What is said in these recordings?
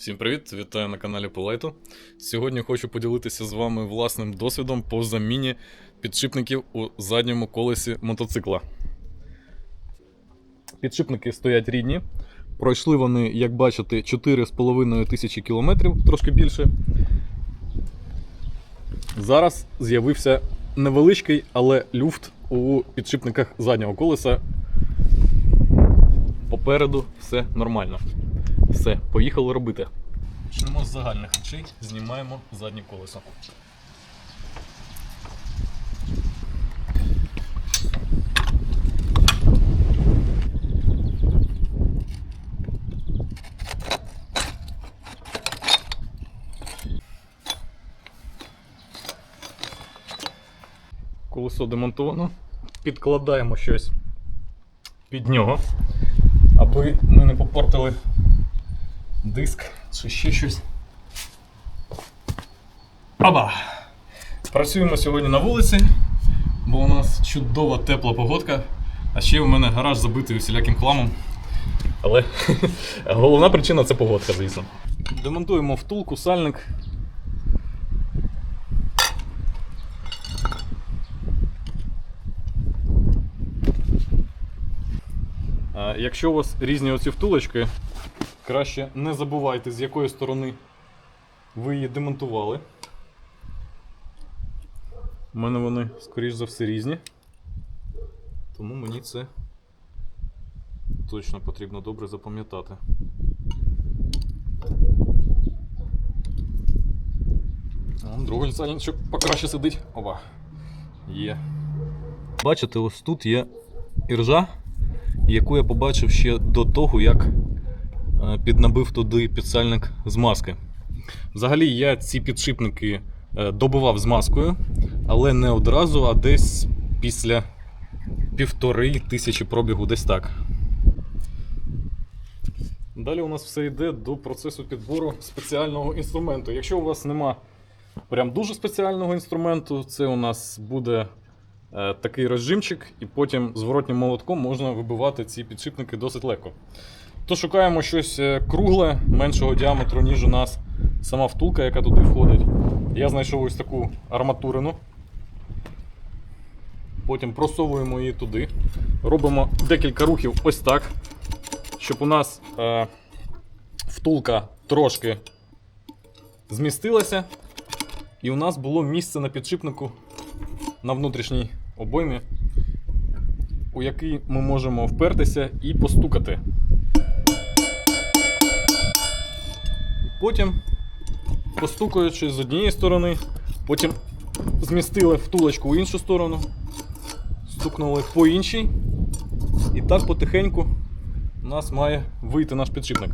Всім привіт! Вітаю на каналі Полайту. Сьогодні хочу поділитися з вами власним досвідом по заміні підшипників у задньому колесі мотоцикла. Підшипники стоять рідні. Пройшли вони, як бачите, 4,5 тисячі кілометрів, трошки більше. Зараз з'явився невеличкий, але люфт у підшипниках заднього колеса. Попереду все нормально. Все, поїхали робити. Почнемо з загальних речей, знімаємо заднє колесо. Колесо демонтовано. Підкладаємо щось під нього, аби ми не попортили диск чи ще щось. Аба! Працюємо сьогодні на вулиці, бо у нас чудова тепла погодка, а ще у мене гараж забитий усіляким хламом. Але головна причина це погодка, звісно. Демонтуємо втулку, сальник. Якщо у вас різні оці втулочки, краще не забувайте, з якої сторони ви її демонтували. У мене вони, скоріш за все, різні. Тому мені це точно потрібно добре запам'ятати. Другий сальничок покраще сидить. Оба. Є. Бачите, ось тут є іржа, яку я побачив ще до того, як піднабив туди підсальник з маски. Взагалі я ці підшипники е, добивав з маскою, але не одразу, а десь після півтори тисячі пробігу, десь так. Далі у нас все йде до процесу підбору спеціального інструменту. Якщо у вас нема прям дуже спеціального інструменту, це у нас буде е, такий розжимчик, і потім зворотнім молотком можна вибивати ці підшипники досить легко. То шукаємо щось е, кругле, меншого діаметру, ніж у нас сама втулка, яка туди входить. Я знайшов ось таку арматурину. Потім просовуємо її туди. Робимо декілька рухів ось так, щоб у нас е, втулка трошки змістилася, і у нас було місце на підшипнику на внутрішній обоймі, у який ми можемо впертися і постукати. Потім, постукаючи з однієї сторони, потім змістили втулочку в іншу сторону, стукнули по іншій, і так потихеньку у нас має вийти наш підшипник.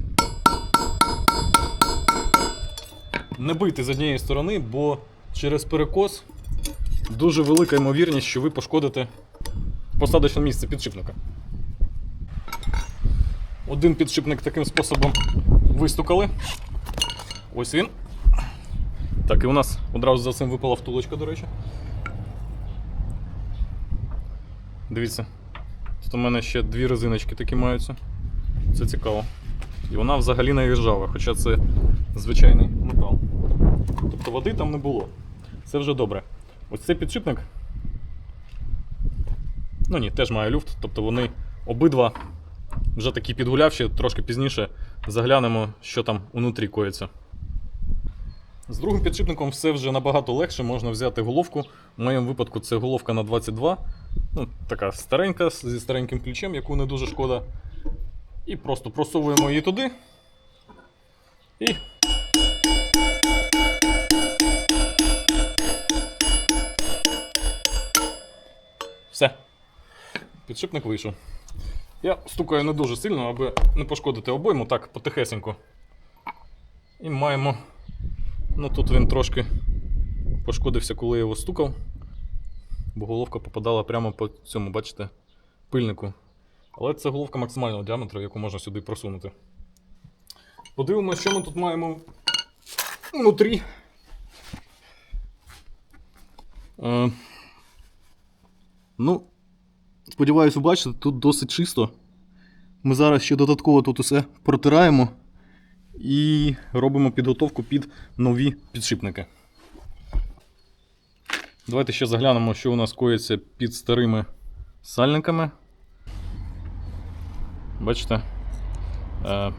Не бийте з однієї сторони, бо через перекос дуже велика ймовірність, що ви пошкодите посадочне місце підшипника. Один підшипник таким способом вистукали. Ось він. Так, і у нас одразу за цим випала втулочка, до речі. Дивіться. Тут у мене ще дві резиночки такі маються. Це цікаво. І вона взагалі не ржава, хоча це звичайний метал. Тобто води там не було. Це вже добре. Ось цей підшипник. Ну ні, теж має люфт, тобто вони обидва вже такі підгулявші, трошки пізніше заглянемо, що там унутрі коїться. З другим підшипником все вже набагато легше, можна взяти головку. В моєму випадку це головка на 22. Ну, така старенька, зі стареньким ключем, яку не дуже шкода. І просто просовуємо її туди. І. Все. Підшипник вийшов. Я стукаю не дуже сильно, аби не пошкодити обойму, так, потихесенько. І маємо. Ну тут він трошки пошкодився, коли я його стукав, бо головка попадала прямо по цьому, бачите, пильнику. Але це головка максимального діаметру, яку можна сюди просунути. Подивимося, що ми тут маємо внутрі. Е, ну, сподіваюся, ви бачите, тут досить чисто. Ми зараз ще додатково тут усе протираємо і робимо підготовку під нові підшипники. Давайте ще заглянемо, що у нас коїться під старими сальниками. Бачите? Е,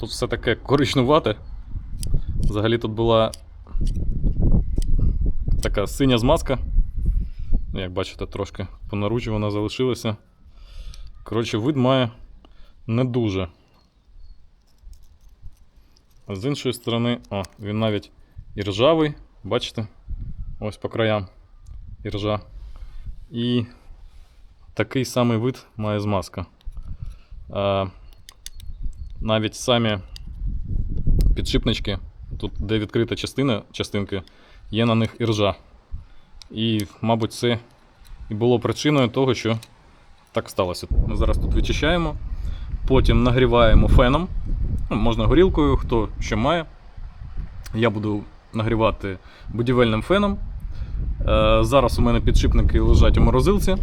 тут все таке коричнувате. Взагалі тут була така синя змазка. Ну, Як бачите, трошки по наружі вона залишилася. Коротше, вид має не дуже. А з іншої сторони, о, він навіть і ржавий, бачите? Ось по краям іржа. І такий самий вид має змазка. А, навіть самі підшипнички, тут де відкрита частина, частинки, є на них іржа. І, мабуть, це і було причиною того, що так сталося. Ми зараз тут вичищаємо, потім нагріваємо феном. Ну, можна горілкою, хто що має. Я буду нагрівати будівельним феном. Е, зараз у мене підшипники лежать у морозилці.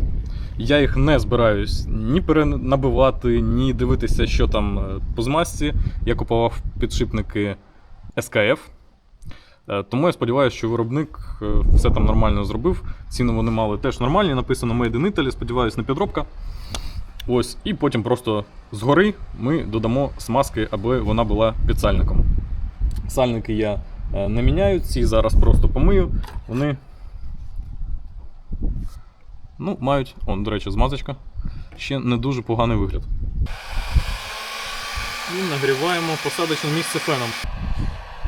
Я їх не збираюсь ні перенабивати, ні дивитися, що там е, по змазці. Я купував підшипники SKF. Е, Тому я сподіваюся, що виробник все там нормально зробив. Ціни вони мали теж нормальні, написано Made in Italy, сподіваюся, не підробка. Ось, і потім просто згори ми додамо смазки, аби вона була під сальником. Сальники я е, не міняю, ці зараз просто помию. Вони ну, мають, он, до речі, змазочка. Ще не дуже поганий вигляд. І нагріваємо посадочне місце феном.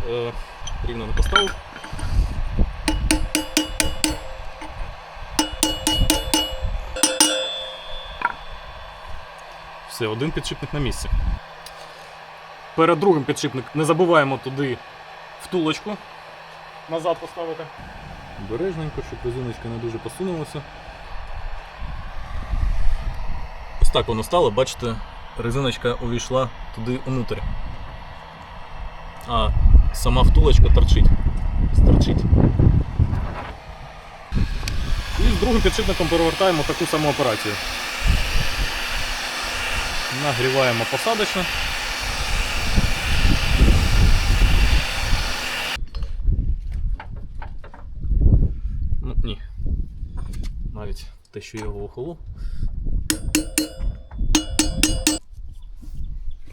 Е, рівно не поставив. Все, один підшипник на місці. Перед другим підшипник не забуваємо туди втулочку назад поставити. Бережненько, щоб резиночка не дуже посунулася. Ось так воно стало, бачите, резиночка увійшла туди внутрь. А сама втулочка торчить. Сторчить. І з другим підшипником перевертаємо таку саму операцію. Нагріваємо посадочно. Ну, ні. Навіть те, що його охолов.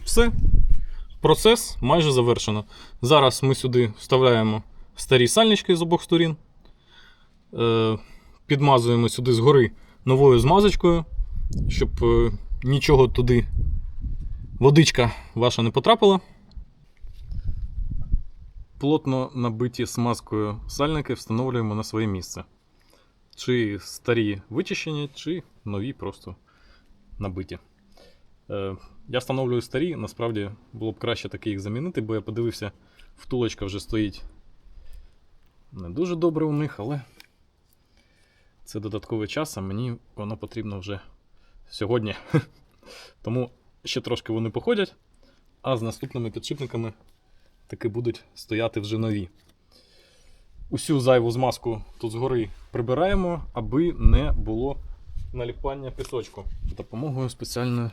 Все. Процес майже завершено. Зараз ми сюди вставляємо старі сальнички з обох сторін. Е, підмазуємо сюди згори новою змазочкою, щоб е, нічого туди водичка ваша не потрапила. Плотно набиті смазкою сальники встановлюємо на своє місце. Чи старі вичищені, чи нові просто набиті. Е, я встановлюю старі, насправді було б краще таки їх замінити, бо я подивився, втулочка вже стоїть не дуже добре у них, але це додатковий час, а мені воно потрібно вже сьогодні. Тому ще трошки вони походять, а з наступними підшипниками таки будуть стояти вже нові. Усю зайву змазку тут згори прибираємо, аби не було наліпання пісочку. За допомогою спеціальної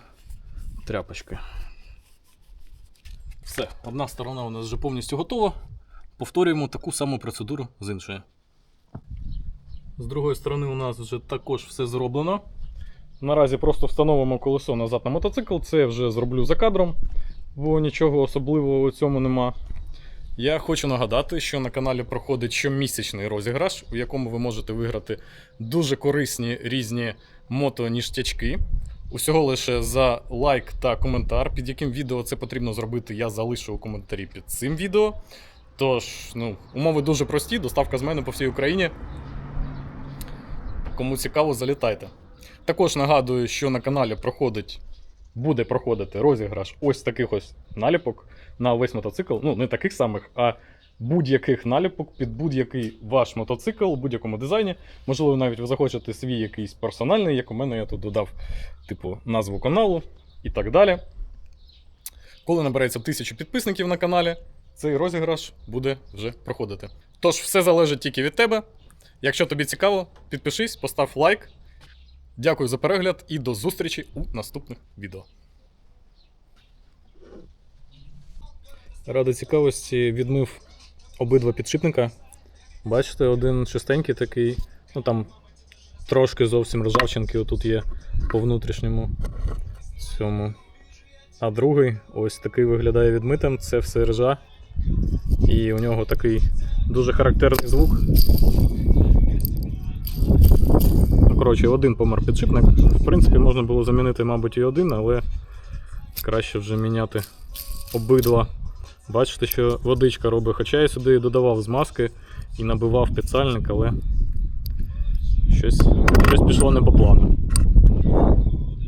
тряпочки. Все, одна сторона у нас вже повністю готова. Повторюємо таку саму процедуру з іншої. З другої сторони, у нас вже також все зроблено. Наразі просто встановимо колесо назад на мотоцикл. Це вже зроблю за кадром, бо нічого особливого у цьому нема. Я хочу нагадати, що на каналі проходить щомісячний розіграш, у якому ви можете виграти дуже корисні різні мото-ніштячки. Усього лише за лайк та коментар, під яким відео це потрібно зробити, я залишу у коментарі під цим відео. Тож, ну, умови дуже прості, доставка з мене по всій Україні. Кому цікаво, залітайте. Також нагадую, що на каналі проходить, буде проходити розіграш ось таких ось наліпок на весь мотоцикл. Ну, не таких самих, а будь-яких наліпок під будь-який ваш мотоцикл у будь-якому дизайні. Можливо, навіть ви захочете свій якийсь персональний, як у мене я тут додав, типу, назву каналу і так далі. Коли набереться 1000 підписників на каналі, цей розіграш буде вже проходити. Тож, все залежить тільки від тебе. Якщо тобі цікаво, підпишись, постав лайк. Дякую за перегляд і до зустрічі у наступних відео. Ради цікавості відмив обидва підшипника. Бачите, один чистенький такий, ну там трошки зовсім ржавчинки отут є по внутрішньому цьому. А другий ось такий виглядає відмитим, це все ржа. І у нього такий дуже характерний звук. Коротше, один помер підшипник. В принципі, можна було замінити, мабуть, і один, але краще вже міняти обидва. Бачите, що водичка робить. Хоча я сюди додавав змазки і набивав підсальник, але щось, щось пішло не по плану.